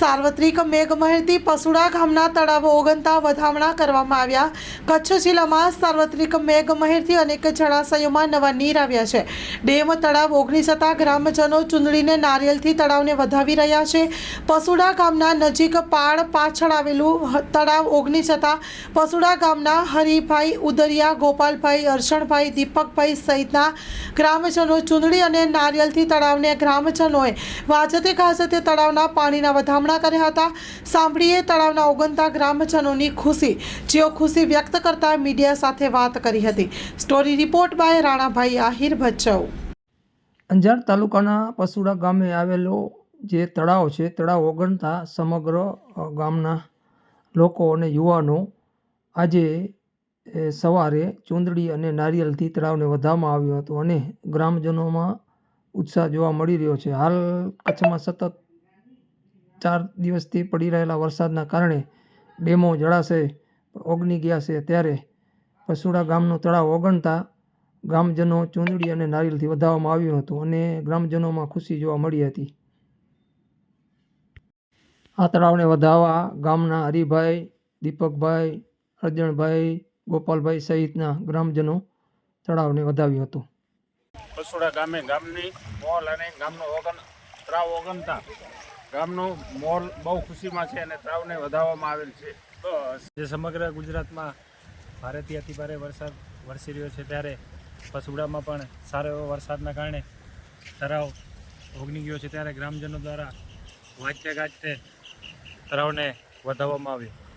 સાર્વત્રિક મેઘમહેરથી પસુડા ગામના તળાવો ઓગનતા વધામણા કરવામાં આવ્યા. કચ્છ જિલ્લામાં સાર્વત્રિક મેઘમહેરથી અનેક જળાશયોમાં નવા નીર આવ્યા છે. ડેમ તળાવ ઓગની જતા ગ્રામજનો ચૂંદડીને નારિયેલથી તળાવને વધાવી રહ્યા છે. પસુડા ગામના નજીક પાળ પાછળ આવેલું તળાવ ઓગની જતા પસુડા ગામના હરિભાઈ ઉદરિયા, ગોપાલભાઈ અર્ષણભાઈ દીપકભાઈ સહિતના ગ્રામજનો ચૂંદડી અને નારિયેલથી તળાવને ગ્રામજનોએ વાજતે ગાજતે તળાવના પાણીના વધામણા કર્યા હતા. સાંભળીએ તળાવના ઓગનતા ગ્રામજનોની ખુશી, જેઓ ખુશી વ્યક્ત કરતા મીડિયા સાથે વાત કરી હતી. Story report by Ranabhai Ahir Bhachau. Anjar તાલુકાના પસુડા ગામે આવેલો જે તળાવ છે, તળાવ ઓગણતા સમગ્ર ગામના લોકો અને યુવાનો આજે સવારે ચૂંદડી અને નારિયેલથી તળાવને વધારવામાં આવ્યું હતું અને ગ્રામજનોમાં ઉત્સાહ જોવા મળી રહ્યો છે. હાલ કચ્છમાં સતત ચાર દિવસથી પડી રહેલા વરસાદના કારણે ડેમો જળાશય ઓગની ગયા છે ત્યારે પસુડા ગામનું તળાવ ઓગણતા ગ્રામજનો ચૂંદડી અને નારિયેલથી વધાવવામાં આવ્યું હતું અને ગ્રામજનોમાં ખુશી જોવા મળી હતી. આ તળાવને વધાવવા ગામના હરિભાઈ, દીપકભાઈ, અર્જણભાઈ, ગોપાલભાઈ સહિતના ગ્રામજનો તળાવને વધાવ્યું હતું. પસુડા ગામે ગામની મોલ અને ગામનો ઓગન તળાવ ઓગનતા ગામનો મોલ બહુ ખુશીમાં છે અને ત્રાવને વધારવામાં આવેલ છે. જે સમગ્ર ગુજરાતમાં ભારેથી અતિભારે વરસાદ વરસી રહ્યો છે ત્યારે પસુડામાં પણ સારો એવો વરસાદના કારણે તળાવ ઓગની ગયો છે ત્યારે ગ્રામજનો દ્વારા વાંચતે ગાજતે તળાવને વધાવવામાં આવ્યું.